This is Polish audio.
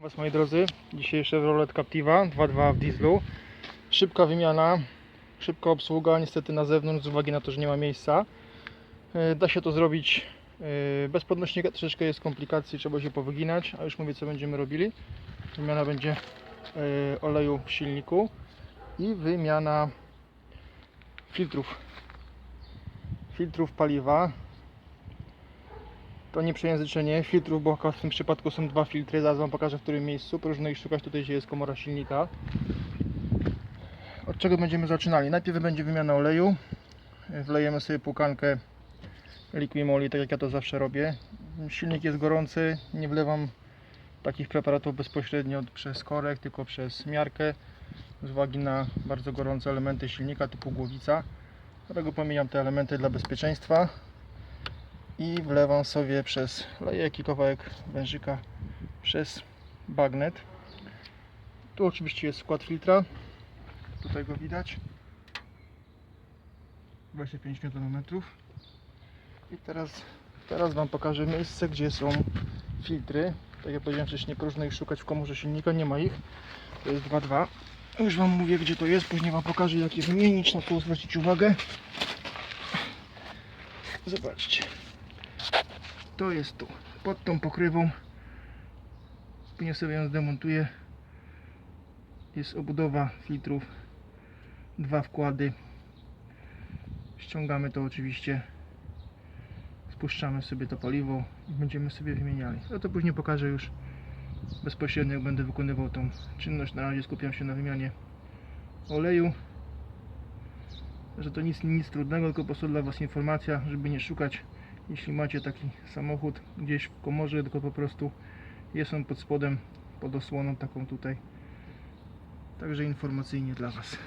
Was moi drodzy, dzisiaj Chevrolet Captiva 2.2 w dieslu. Szybka wymiana, szybka obsługa, niestety na zewnątrz z uwagi na to, że nie ma miejsca. E, Da się to zrobić e, bez podnośnika, troszeczkę jest komplikacji, trzeba się powyginać, a już mówię co będziemy robili. Wymiana będzie e, oleju w silniku i wymiana filtrów. Filtrów paliwa, to nie przejęzyczenie filtrów, bo w tym przypadku są dwa filtry, zaraz Wam pokażę w którym miejscu. Próżno ich szukać, tutaj gdzie jest komora silnika. Od czego będziemy zaczynali? Najpierw będzie wymiana oleju. Wlejemy sobie półkankę Liquimoli, tak jak ja to zawsze robię. Silnik jest gorący, nie wlewam takich preparatów bezpośrednio przez korek, tylko przez miarkę z uwagi na bardzo gorące elementy silnika typu głowica. Dlatego pomijam te elementy dla bezpieczeństwa i wlewam sobie przez lejek i kawałek wężyka przez bagnet. Tu oczywiście jest skład filtra. Tutaj go widać. 25 Nm. I teraz, teraz Wam pokażę miejsce, gdzie są filtry. Tak jak powiedziałem wcześniej, próżno ich szukać w komorze silnika, nie ma ich. To jest 2.2. Już Wam mówię, gdzie to jest, później Wam pokażę, jak je wymienić, na co zwrócić uwagę. Zobaczcie. To jest tu, pod tą pokrywą. Później sobie ją zdemontuję. Jest obudowa filtrów. Dwa wkłady. Ściągamy to oczywiście. Spuszczamy sobie to paliwo i będziemy sobie wymieniali. Ja to później pokażę już bezpośrednio, jak będę wykonywał tą czynność. Na razie skupiam się na wymianie oleju. Że to nic, nic trudnego, tylko po prostu dla Was informacja, żeby nie szukać jeśli macie taki samochód gdzieś w komorze, tylko po prostu jest on pod spodem, pod osłoną taką tutaj. Także informacyjnie dla Was.